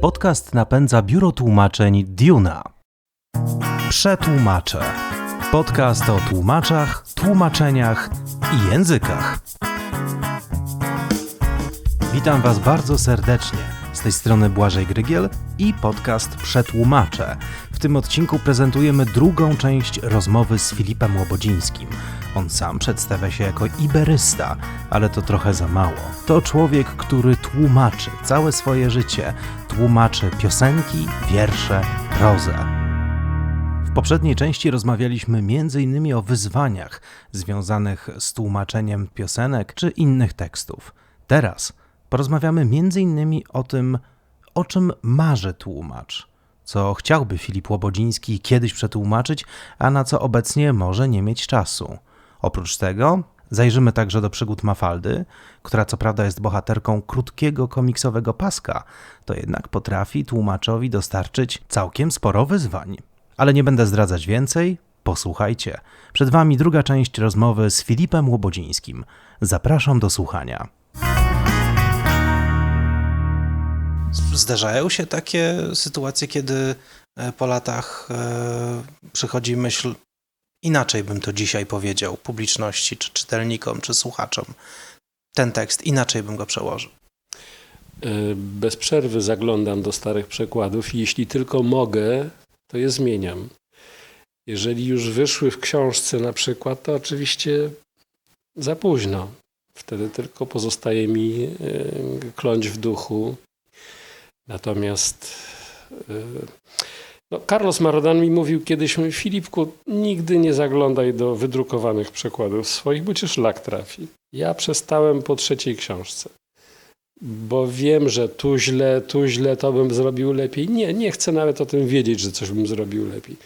Podcast napędza biuro tłumaczeń Duna. Przetłumaczę. Podcast o tłumaczach, tłumaczeniach i językach. Witam Was bardzo serdecznie. Z tej strony Błażej Grygiel i podcast Przetłumaczę. W tym odcinku prezentujemy drugą część rozmowy z Filipem Łobodzińskim. On sam przedstawia się jako iberysta, ale to trochę za mało. To człowiek, który tłumaczy całe swoje życie. Tłumaczy piosenki, wiersze, prozę. W poprzedniej części rozmawialiśmy m.in. o wyzwaniach związanych z tłumaczeniem piosenek czy innych tekstów. Teraz porozmawiamy m.in. o tym, o czym marzy tłumacz, co chciałby Filip Łobodziński kiedyś przetłumaczyć, a na co obecnie może nie mieć czasu. Oprócz tego zajrzymy także do przygód Mafaldy, która co prawda jest bohaterką krótkiego komiksowego paska, to jednak potrafi tłumaczowi dostarczyć całkiem sporo wyzwań. Ale nie będę zdradzać więcej, posłuchajcie. Przed Wami druga część rozmowy z Filipem Łobodzińskim. Zapraszam do słuchania. Zdarzają się takie sytuacje, kiedy e, po latach e, przychodzi myśl, inaczej bym to dzisiaj powiedział publiczności, czy czytelnikom, czy słuchaczom. Ten tekst, inaczej bym go przełożył. E, bez przerwy zaglądam do starych przekładów i jeśli tylko mogę, to je zmieniam. Jeżeli już wyszły w książce na przykład, to oczywiście za późno. Wtedy tylko pozostaje mi kląć w duchu. Natomiast e, no, Carlos Marodan mi mówił kiedyś, Filipku, nigdy nie zaglądaj do wydrukowanych przekładów swoich, bo cię szlak trafi. Ja przestałem po trzeciej książce, bo wiem, że tu źle, tu źle, to bym zrobił lepiej. Nie, nie chcę nawet o tym wiedzieć, że coś bym zrobił lepiej.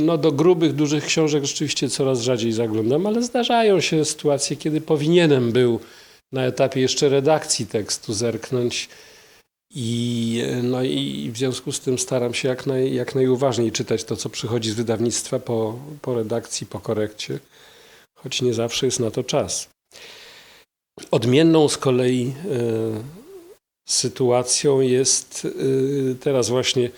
No do grubych, dużych książek rzeczywiście coraz rzadziej zaglądam, ale zdarzają się sytuacje, kiedy powinienem był na etapie jeszcze redakcji tekstu zerknąć i, no i w związku z tym staram się jak, naj, jak najuważniej czytać to, co przychodzi z wydawnictwa po, po redakcji, po korekcie, choć nie zawsze jest na to czas. Odmienną z kolei y, sytuacją jest y, teraz właśnie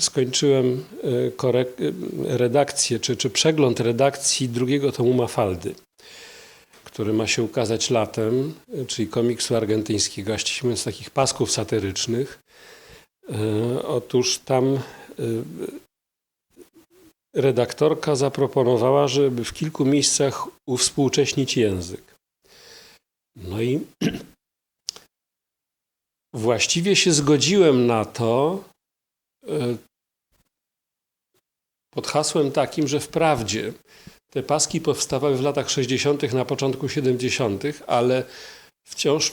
skończyłem e, korek- redakcję, czy, czy przegląd redakcji drugiego tomu Mafaldy, który ma się ukazać latem, czyli komiksu argentyńskiego, właściwie z takich pasków satyrycznych. E, otóż tam e, redaktorka zaproponowała, żeby w kilku miejscach uwspółcześnić język. No i właściwie się zgodziłem na to, pod hasłem takim, że wprawdzie te paski powstawały w latach 60., na początku 70., ale wciąż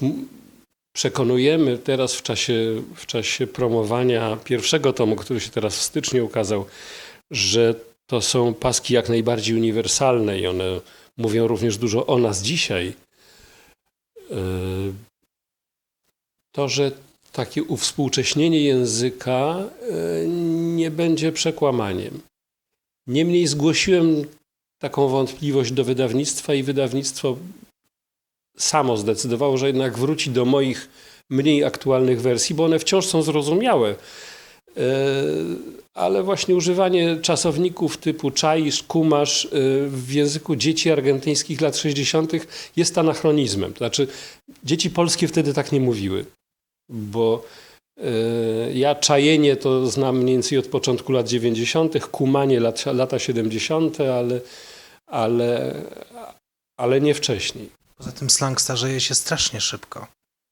przekonujemy teraz w czasie, w czasie promowania pierwszego tomu, który się teraz w styczniu ukazał, że to są paski jak najbardziej uniwersalne i one mówią również dużo o nas dzisiaj. To, że takie uwspółcześnienie języka e, nie będzie przekłamaniem. Niemniej zgłosiłem taką wątpliwość do wydawnictwa i wydawnictwo samo zdecydowało, że jednak wróci do moich mniej aktualnych wersji, bo one wciąż są zrozumiałe. E, ale właśnie używanie czasowników typu czaisz, kumasz e, w języku dzieci argentyńskich lat 60. jest anachronizmem. To znaczy, dzieci polskie wtedy tak nie mówiły bo e, ja czajenie to znam mniej więcej od początku lat 90., kumanie lat, lata 70., ale, ale, ale nie wcześniej. Poza tym slang starzeje się strasznie szybko.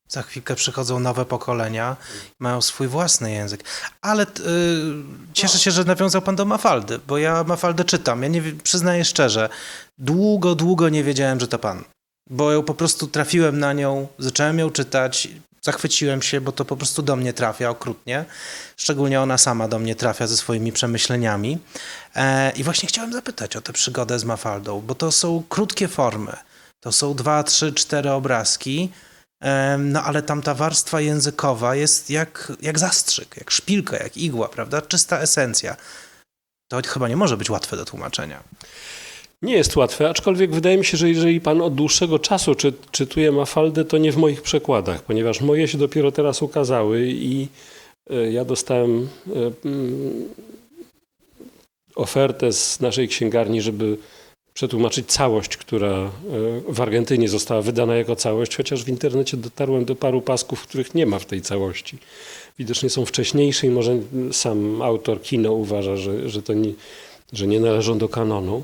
Za chwilkę przychodzą nowe pokolenia, mają swój własny język. Ale yy, cieszę się, że nawiązał pan do Mafaldy, bo ja Mafaldę czytam. Ja nie przyznaję szczerze, długo, długo nie wiedziałem, że to pan. Bo po prostu trafiłem na nią, zacząłem ją czytać, zachwyciłem się, bo to po prostu do mnie trafia okrutnie. Szczególnie ona sama do mnie trafia ze swoimi przemyśleniami. E, I właśnie chciałem zapytać o tę przygodę z Mafaldą, bo to są krótkie formy. To są dwa, trzy, cztery obrazki. E, no ale tam ta warstwa językowa jest jak, jak zastrzyk, jak szpilka, jak igła, prawda? Czysta esencja. To chyba nie może być łatwe do tłumaczenia. Nie jest łatwe, aczkolwiek wydaje mi się, że jeżeli pan od dłuższego czasu czy, czytuje Mafaldę, to nie w moich przekładach, ponieważ moje się dopiero teraz ukazały i e, ja dostałem e, mm, ofertę z naszej księgarni, żeby przetłumaczyć całość, która e, w Argentynie została wydana jako całość, chociaż w internecie dotarłem do paru pasków, których nie ma w tej całości. Widocznie są wcześniejsze i może sam autor kino uważa, że, że, to nie, że nie należą do kanonu.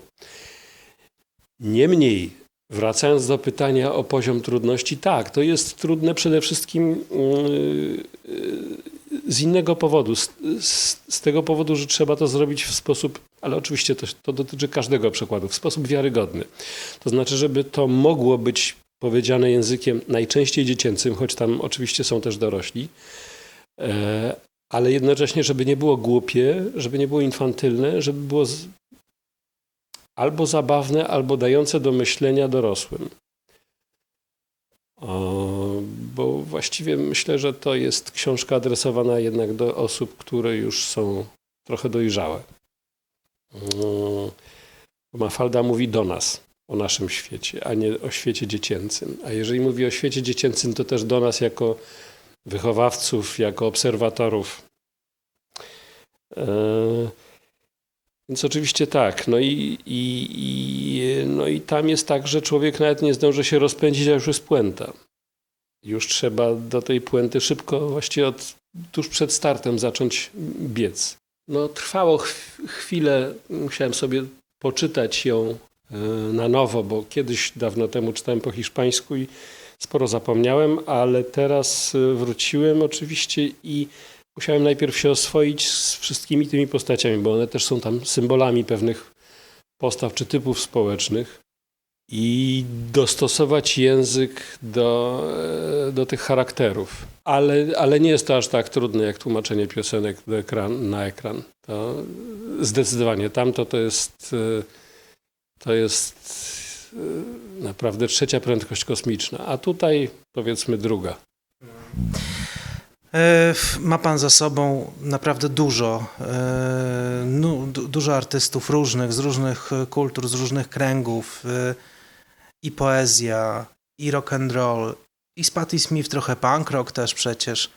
Niemniej, wracając do pytania o poziom trudności, tak, to jest trudne przede wszystkim yy, z innego powodu. Z, z, z, tego powodu, że trzeba to zrobić w sposób, ale oczywiście to, to dotyczy każdego przykładu, w sposób wiarygodny. To znaczy, żeby to mogło być powiedziane językiem najczęściej dziecięcym, choć tam oczywiście są też dorośli, e, ale jednocześnie, żeby nie było głupie, żeby nie było infantylne, żeby było albo zabawne, albo dające do myślenia dorosłym. O, bo właściwie myślę, że to jest książka adresowana jednak do osób, które już są trochę dojrzałe. Mafalda mówi do nas, o naszym świecie, a nie o świecie dziecięcym. A jeżeli mówi o świecie dziecięcym, to też do nas jako wychowawców, jako obserwatorów. E, więc oczywiście tak. No i, i, i, no i tam jest tak, że człowiek nawet nie zdąży się rozpędzić, a już jest puenta. Już trzeba do tej puenty szybko, właściwie od, tuż przed startem zacząć biec. No trwało chwilę, musiałem sobie poczytać ją e, na nowo, bo kiedyś dawno temu czytałem po hiszpańsku i sporo zapomniałem, ale teraz e, wróciłem oczywiście i musiałem najpierw się oswoić z wszystkimi tymi postaciami, bo one też są tam symbolami pewnych postaw czy typów społecznych i dostosować język do, e, do tych charakterów. Ale, ale nie jest to aż tak trudne jak tłumaczenie piosenek ekran, na ekran. To zdecydowanie tamto to jest, e, to jest e, naprawdę trzecia prędkość kosmiczna, a tutaj powiedzmy druga. Ma pan za sobą naprawdę dużo, no, dużo artystów różnych, z różnych kultur, z różnych kręgów i poezja, i rock and roll, i z Patti Smith trochę punk rock też przecież.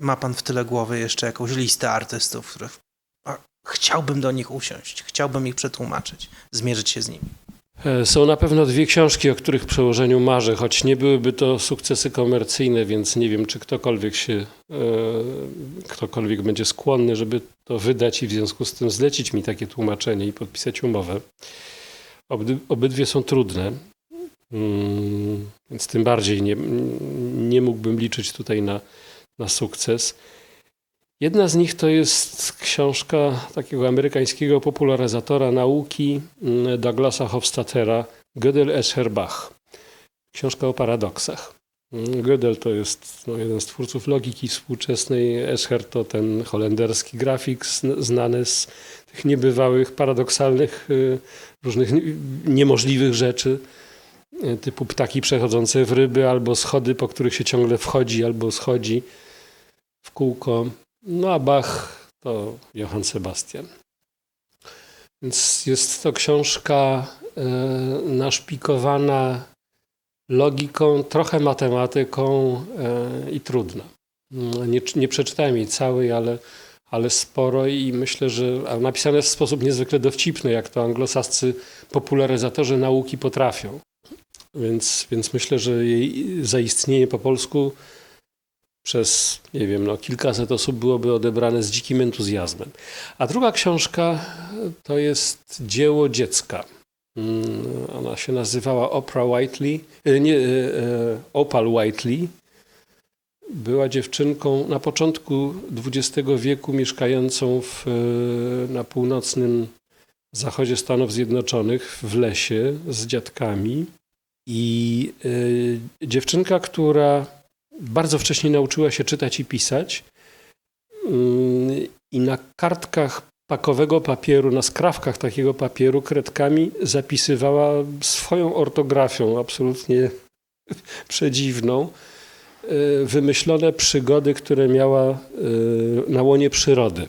Ma pan w tyle głowy jeszcze jakąś listę artystów, których chciałbym do nich usiąść, chciałbym ich przetłumaczyć, zmierzyć się z nimi. E, są na pewno dwie książki, o których przełożeniu marzę, choć nie byłyby to sukcesy komercyjne, więc nie wiem, czy ktokolwiek się, e, ktokolwiek będzie skłonny, żeby to wydać i w związku z tym zlecić mi takie tłumaczenie i podpisać umowę. Obydwie są trudne, mm, więc tym bardziej nie, nie mógłbym liczyć tutaj na, na sukces. Jedna z nich to jest książka takiego amerykańskiego popularyzatora nauki mm, Douglasa Hofstadtera Gödel Escher Bach. Książka o paradoksach. Mm, Gödel to jest no, jeden z twórców logiki współczesnej. Escher to ten holenderski grafik znany z tych niebywałych, paradoksalnych, y, różnych niemożliwych rzeczy, y, typu ptaki przechodzące w ryby, albo schody, po których się ciągle wchodzi albo schodzi w kółko. No a Bach to Johann Sebastian. Więc jest to książka y, naszpikowana logiką, trochę matematyką i trudna. No, nie, nie przeczytałem jej całej, ale ale sporo i myślę, że napisane w sposób niezwykle dowcipny, jak to anglosascy popularyzatorzy nauki potrafią. Więc, więc myślę, że jej zaistnienie po polsku przez, nie wiem, no, kilkaset osób byłoby odebrane z dzikim entuzjazmem. A druga książka to jest dzieło dziecka. Mm, ona się nazywała Oprah Whiteley, e, nie, e, e, Opal Whiteley była dziewczynką na początku XX wieku mieszkającą w, na północnym zachodzie Stanów Zjednoczonych w lesie z dziadkami. I dziewczynka, która bardzo wcześnie nauczyła się czytać i pisać, y, i na kartkach pakowego papieru, na skrawkach takiego papieru kredkami zapisywała swoją ortografią absolutnie przedziwną Y, wymyślone przygody, które miała y, na łonie przyrody.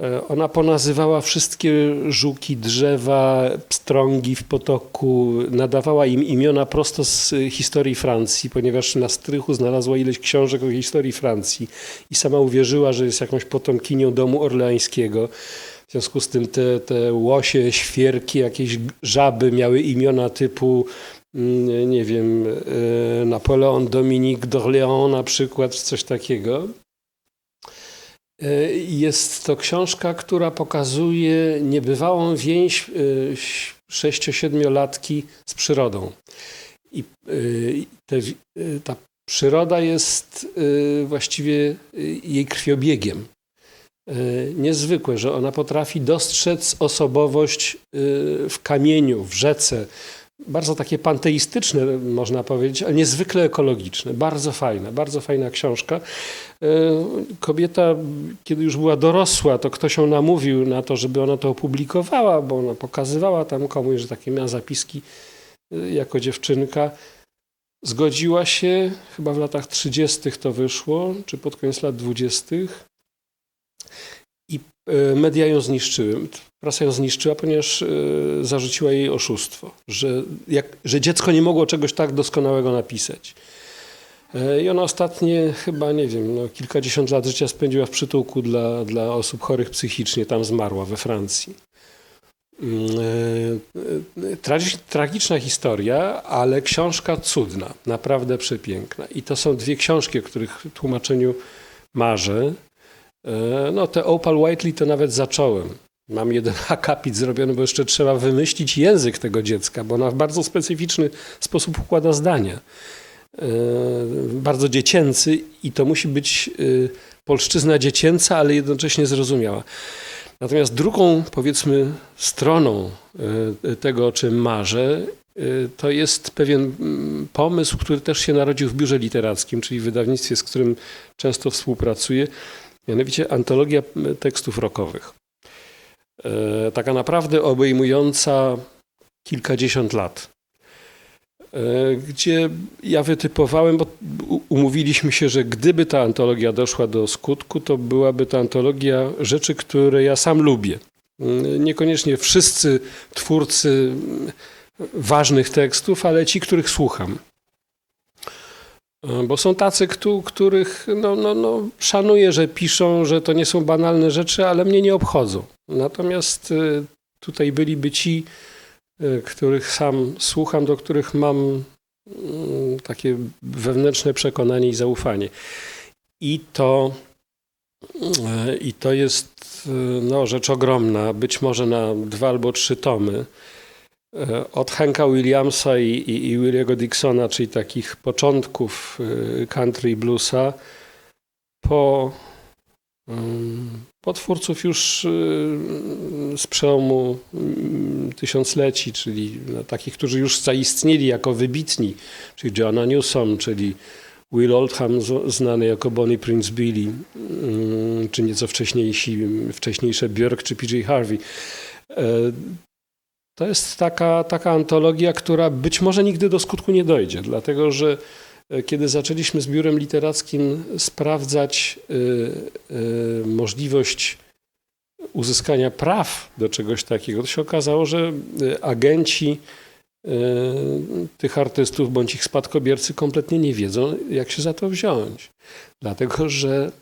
E, ona ponazywała wszystkie żuki, drzewa, pstrągi w potoku, nadawała im imiona prosto z historii Francji, ponieważ na strychu znalazła ileś książek o historii Francji i sama uwierzyła, że jest jakąś potomkinią domu orleańskiego. W związku z tym te, te łosie, świerki, jakieś żaby miały imiona typu mm, nie wiem, e, Napoleon Dominique d'Orléans na przykład, coś takiego. E, jest to książka, która pokazuje niebywałą więź e, sześcio-siedmiolatki z przyrodą. I te, ta przyroda jest właściwie jej krwiobiegiem. E, niezwykłe, że ona potrafi dostrzec osobowość e, w kamieniu, w rzece. Bardzo takie panteistyczne, można powiedzieć, ale niezwykle ekologiczne. Bardzo fajna, bardzo fajna książka. E, kobieta, kiedy już była dorosła, to ktoś ją namówił na to, żeby ona to opublikowała, bo ona pokazywała tam komuś, że takie miała zapiski jako dziewczynka. Zgodziła się, chyba w latach 30. to wyszło, czy pod koniec lat 20. I e, media ją zniszczyły. Prasa ją zniszczyła, ponieważ e, zarzuciła jej oszustwo, że, jak, że dziecko nie mogło czegoś tak doskonałego napisać. E, I ona ostatnie, chyba nie wiem, no, kilkadziesiąt lat życia spędziła w przytułku dla, dla osób chorych psychicznie. Tam zmarła we Francji. Mm, tragiczna historia, ale książka cudna, naprawdę przepiękna. I to są dwie książki, o których w tłumaczeniu marzę. E, no te Opal Whiteley to nawet zacząłem. Mam jeden akapit zrobiony, bo jeszcze trzeba wymyślić język tego dziecka, bo ona w bardzo specyficzny sposób układa zdania. E, bardzo dziecięcy i to musi być e, polszczyzna dziecięca, ale jednocześnie zrozumiała. Natomiast drugą, powiedzmy, stroną tego, o czym marzę, to jest pewien mm, pomysł, który też się narodził w biurze literackim, czyli w wydawnictwie, z którym często współpracuję mianowicie antologia tekstów rokowych. E, taka naprawdę obejmująca kilkadziesiąt lat. E, gdzie ja wytypowałem, bo umówiliśmy się, że gdyby ta antologia doszła do skutku, to byłaby to antologia rzeczy, które ja sam lubię. Mm, niekoniecznie wszyscy twórcy ważnych tekstów, ale ci, których słucham. Bo są tacy, których no, no, no, szanuję, że piszą, że to nie są banalne rzeczy, ale mnie nie obchodzą. Natomiast y, tutaj byliby ci, y, których sam słucham, do których mam mm, takie wewnętrzne przekonanie i zaufanie. I to, i to jest no, rzecz ogromna, być może na dwa albo trzy tomy. E, od Hanka Williamsa i, i, i Williego Dixona, czyli takich początków e, country bluesa, po, mm, po twórców już e, z przełomu mm, tysiącleci, czyli no, takich, którzy już zaistnieli jako wybitni, czyli Joanna Newsom, czyli Will Oldham, znany jako Bonnie Prince Billy, mm, czy nieco wcześniejsi, wcześniejsze Björk czy PJ Harvey. To jest taka, taka antologia, która być może nigdy do skutku nie dojdzie, dlatego że e, kiedy zaczęliśmy z biurem literackim sprawdzać y, y, możliwość uzyskania praw do czegoś takiego, to się okazało, że agenci y, tych artystów bądź ich spadkobiercy kompletnie nie wiedzą, jak się za to wziąć. Dlatego, że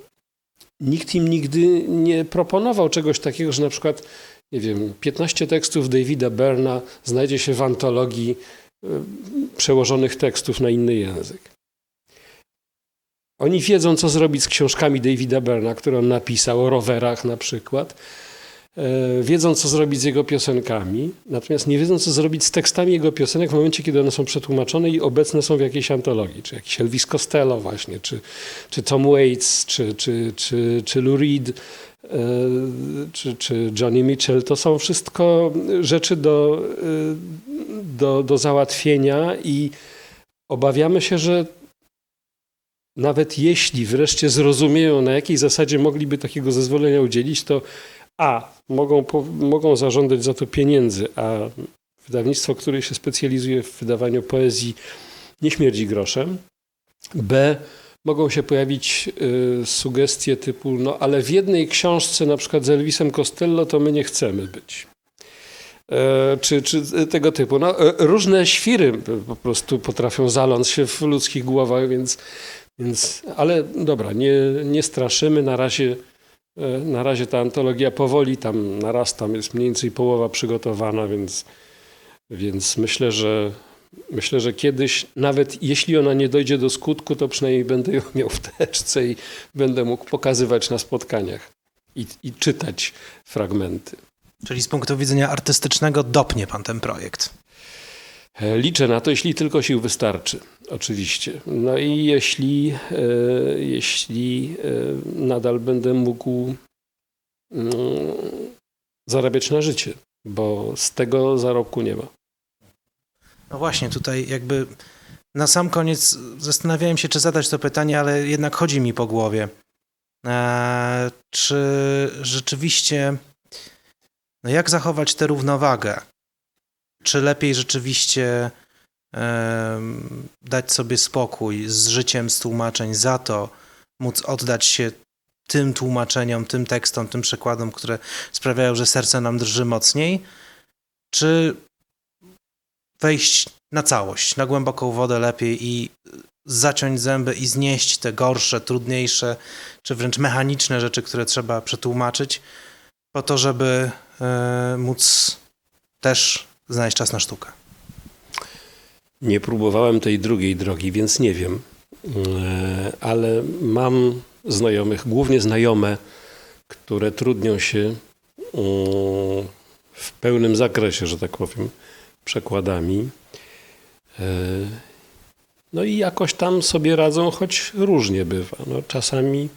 nikt im nigdy nie proponował czegoś takiego, że na przykład nie wiem, 15 tekstów Davida Berna znajdzie się w antologii y, przełożonych tekstów na inny język. Oni wiedzą, co zrobić z książkami Davida Berna, które on napisał o rowerach na przykład. E, wiedzą, co zrobić z jego piosenkami, natomiast nie wiedzą, co zrobić z tekstami jego piosenek w momencie, kiedy one są przetłumaczone i obecne są w jakiejś antologii, czy jakiś Elvis Costello właśnie, czy, czy Tom Waits, czy, czy, czy, czy Lou Reed czy, czy Johnny Mitchell, to są wszystko rzeczy do, e, do, do załatwienia i obawiamy się, że nawet jeśli wreszcie zrozumieją, na jakiej zasadzie mogliby takiego zezwolenia udzielić, to a, mogą, mogą zażądać za to pieniędzy, a wydawnictwo, które się specjalizuje w wydawaniu poezji, nie śmierdzi groszem. B, mogą się pojawić y, sugestie typu, no ale w jednej książce, na przykład z Elvisem Costello, to my nie chcemy być. E, czy, czy tego typu. No, e, różne świry po prostu potrafią zaląć się w ludzkich głowach, więc, więc ale dobra, nie, nie straszymy. Na razie, e, na razie ta antologia powoli tam narasta, jest mniej więcej połowa przygotowana, więc, więc myślę, że Myślę, że kiedyś, nawet jeśli ona nie dojdzie do skutku, to przynajmniej będę ją miał w teczce i będę mógł pokazywać na spotkaniach i, i czytać fragmenty. Czyli z punktu widzenia artystycznego dopnie pan ten projekt. E, liczę na to, jeśli tylko sił wystarczy, oczywiście. No i jeśli, e, jeśli e, nadal będę mógł mm, zarabiać na życie, bo z tego zarobku nie ma. No właśnie, tutaj jakby na sam koniec zastanawiałem się, czy zadać to pytanie, ale jednak chodzi mi po głowie. Eee, czy rzeczywiście, no jak zachować tę równowagę? Czy lepiej rzeczywiście e, dać sobie spokój z życiem z tłumaczeń za to, móc oddać się tym tłumaczeniom, tym tekstom, tym przekładom, które sprawiają, że serce nam drży mocniej? Czy wejść na całość, na głęboką wodę lepiej i zaciąć zęby i znieść te gorsze, trudniejsze, czy wręcz mechaniczne rzeczy, które trzeba przetłumaczyć, po to, żeby e, móc też znaleźć czas na sztukę. Nie próbowałem tej drugiej drogi, więc nie wiem, e, ale mam znajomych, głównie znajome, które trudnią się mm, w pełnym zakresie, że tak powiem, przekładami. E, no i jakoś tam sobie radzą, choć różnie bywa. No, czasami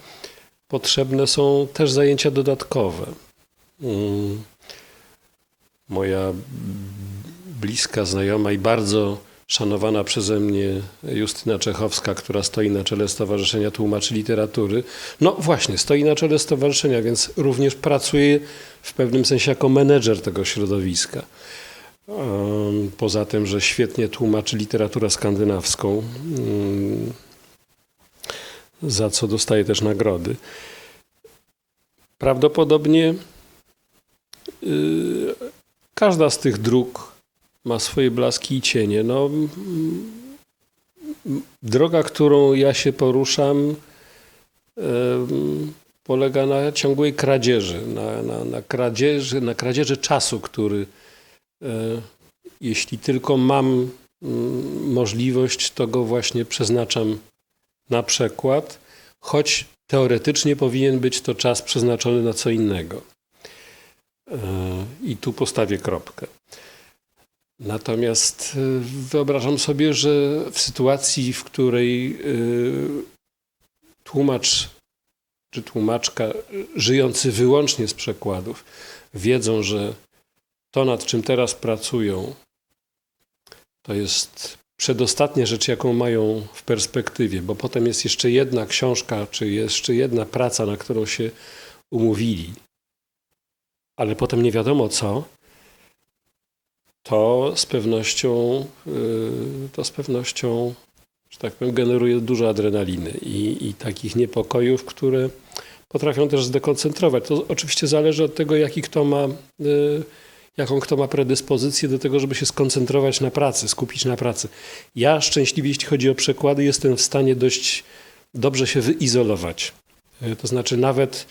potrzebne są też zajęcia dodatkowe. Mm. Moja bliska znajoma i bardzo szanowana przeze mnie Justyna Czechowska, która stoi na czele Stowarzyszenia Tłumaczy Literatury. No właśnie, stoi na czele stowarzyszenia, więc również pracuje w pewnym sensie jako menedżer tego środowiska. Poza tym, że świetnie tłumaczy literaturę skandynawską, za co dostaje też nagrody. Prawdopodobnie y, każda z tych dróg ma swoje blaski i cienie. No, droga, którą ja się poruszam, polega na ciągłej kradzieży, na, na, na, kradzieży, na kradzieży czasu, który jeśli tylko mam mm, możliwość, to go właśnie przeznaczam na przekład, choć teoretycznie powinien być to czas przeznaczony na co innego. E, I tu postawię kropkę. Natomiast e, wyobrażam sobie, że w sytuacji, w której tłumacz czy tłumaczka żyjący wyłącznie z przekładów wiedzą, że to, nad czym teraz pracują, to jest przedostatnia rzecz, jaką mają w perspektywie, bo potem jest jeszcze jedna książka, czy jeszcze jedna praca, na którą się umówili, ale potem nie wiadomo co, to z pewnością, y, to z pewnością, że tak powiem, generuje dużo adrenaliny i, i takich niepokojów, które potrafią też zdekoncentrować. To oczywiście zależy od tego, jaki kto ma y, jaką kto ma predyspozycję do tego, żeby się skoncentrować na pracy, skupić na pracy. Ja szczęśliwie, jeśli chodzi o przekłady, jestem w stanie dość dobrze się wyizolować. E, to znaczy nawet,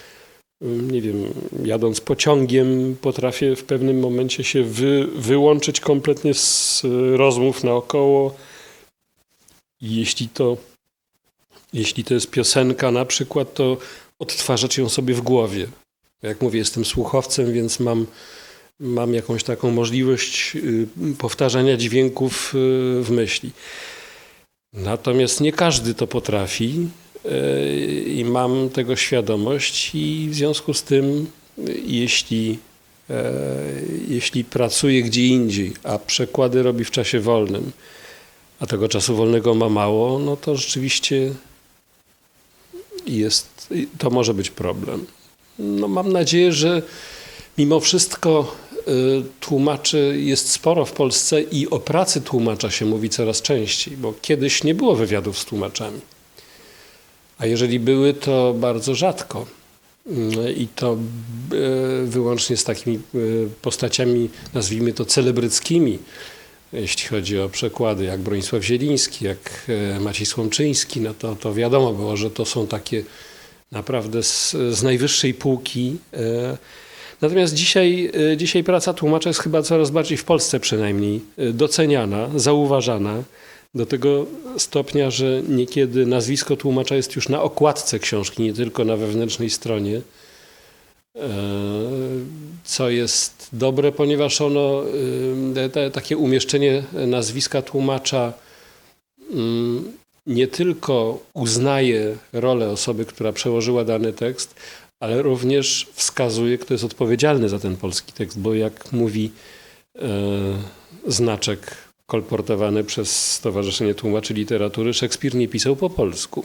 mm, nie wiem, jadąc pociągiem, potrafię w pewnym momencie się wy, wyłączyć kompletnie z e, rozmów naokoło. Jeśli to, jeśli to jest piosenka na przykład, to odtwarzać ją sobie w głowie. Jak mówię, jestem słuchowcem, więc mam mam jakąś taką możliwość y, powtarzania dźwięków y, w myśli. Natomiast nie każdy to potrafi y, i mam tego świadomość i w związku z tym, jeśli, jeśli pracuję gdzie indziej, a przekłady robi w czasie wolnym, a tego czasu wolnego ma mało, no to rzeczywiście jest, to może być problem. No mam nadzieję, że mimo wszystko tłumaczy jest sporo w Polsce i o pracy tłumacza się mówi coraz częściej, bo kiedyś nie było wywiadów z tłumaczami. A jeżeli były, to bardzo rzadko. I to e, wyłącznie z takimi postaciami, nazwijmy to celebryckimi, jeśli chodzi o przekłady, jak Bronisław Zieliński, jak Maciej Słomczyński, no to, to wiadomo było, że to są takie naprawdę z, z najwyższej półki. Natomiast dzisiaj, dzisiaj praca tłumacza jest chyba coraz bardziej w Polsce przynajmniej doceniana, zauważana do tego stopnia, że niekiedy nazwisko tłumacza jest już na okładce książki, nie tylko na wewnętrznej stronie. E, co jest dobre, ponieważ ono, te, takie umieszczenie nazwiska tłumacza mm, nie tylko uznaje rolę osoby, która przełożyła dany tekst, ale również wskazuje, kto jest odpowiedzialny za ten polski tekst, bo jak mówi e, znaczek kolportowany przez Stowarzyszenie Tłumaczy Literatury, Szekspir nie pisał po polsku.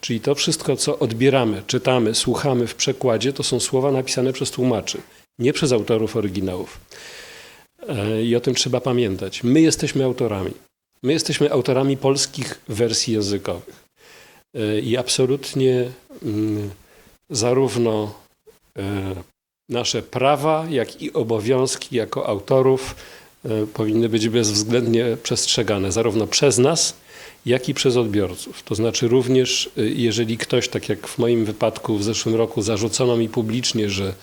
Czyli to wszystko, co odbieramy, czytamy, słuchamy w przekładzie, to są słowa napisane przez tłumaczy, nie przez autorów oryginałów. E, I o tym trzeba pamiętać. My jesteśmy autorami. My jesteśmy autorami polskich wersji językowych. E, I absolutnie mm, zarówno e, nasze prawa, jak i obowiązki jako autorów E, powinny być bezwzględnie przestrzegane, zarówno przez nas, jak i przez odbiorców. To znaczy również, e, jeżeli ktoś, tak jak w moim wypadku w zeszłym roku, zarzucono mi publicznie, że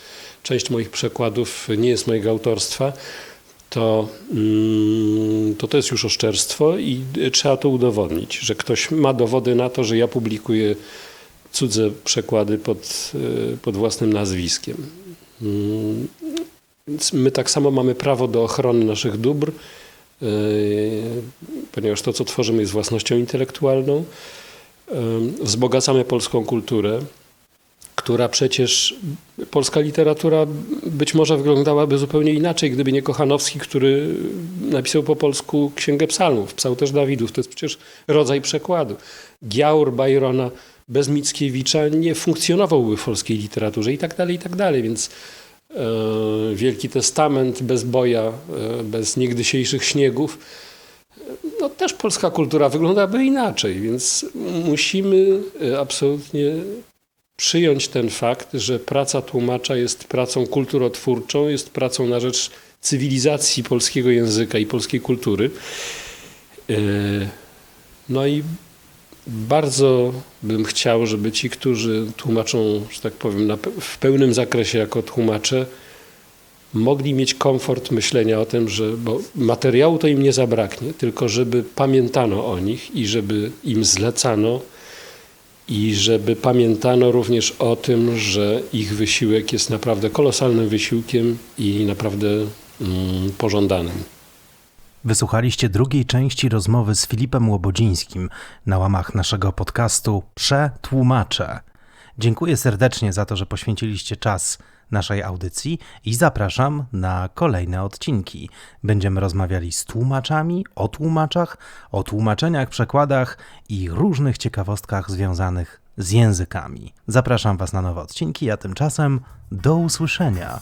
część moich przekładów nie jest mojego autorstwa, to, mm, to to jest już oszczerstwo i trzeba to udowodnić, że ktoś ma dowody na to, że ja publikuję cudze przekłady pod, e, pod własnym nazwiskiem. Mm, my tak samo mamy prawo do ochrony naszych dóbr, e, ponieważ to, co tworzymy, jest własnością intelektualną. E, wzbogacamy polską kulturę, która przecież polska literatura być może wyglądałaby zupełnie inaczej, gdyby nie Kochanowski, który napisał po polsku Księgę Psalmów, psał też Dawidów. To jest przecież rodzaj przekładu. Giaur Byrona bez Mickiewicza nie funkcjonowałby w polskiej literaturze i tak dalej, i tak dalej. Więc E, Wielki Testament bez boja, e, bez niegdysiejszych śniegów, no też polska kultura wyglądałaby inaczej, więc musimy e, absolutnie przyjąć ten fakt, że praca tłumacza jest pracą kulturotwórczą, jest pracą na rzecz cywilizacji polskiego języka i polskiej kultury. No i bardzo bym chciał, żeby ci, którzy tłumaczą, że tak powiem, na, w pełnym zakresie jako tłumacze, mogli mieć komfort myślenia o tym, że bo materiału to im nie zabraknie, tylko żeby pamiętano o nich i żeby im zlecano i żeby pamiętano również o tym, że ich wysiłek jest naprawdę kolosalnym wysiłkiem i naprawdę mm, pożądanym. Wysłuchaliście drugiej części rozmowy z Filipem Łobodzińskim na łamach naszego podcastu Przetłumacze. Dziękuję serdecznie za to, że poświęciliście czas naszej audycji i zapraszam na kolejne odcinki. Będziemy rozmawiali z tłumaczami, o tłumaczach, o tłumaczeniach, przekładach i różnych ciekawostkach związanych z językami. Zapraszam Was na nowe odcinki, a tymczasem do usłyszenia.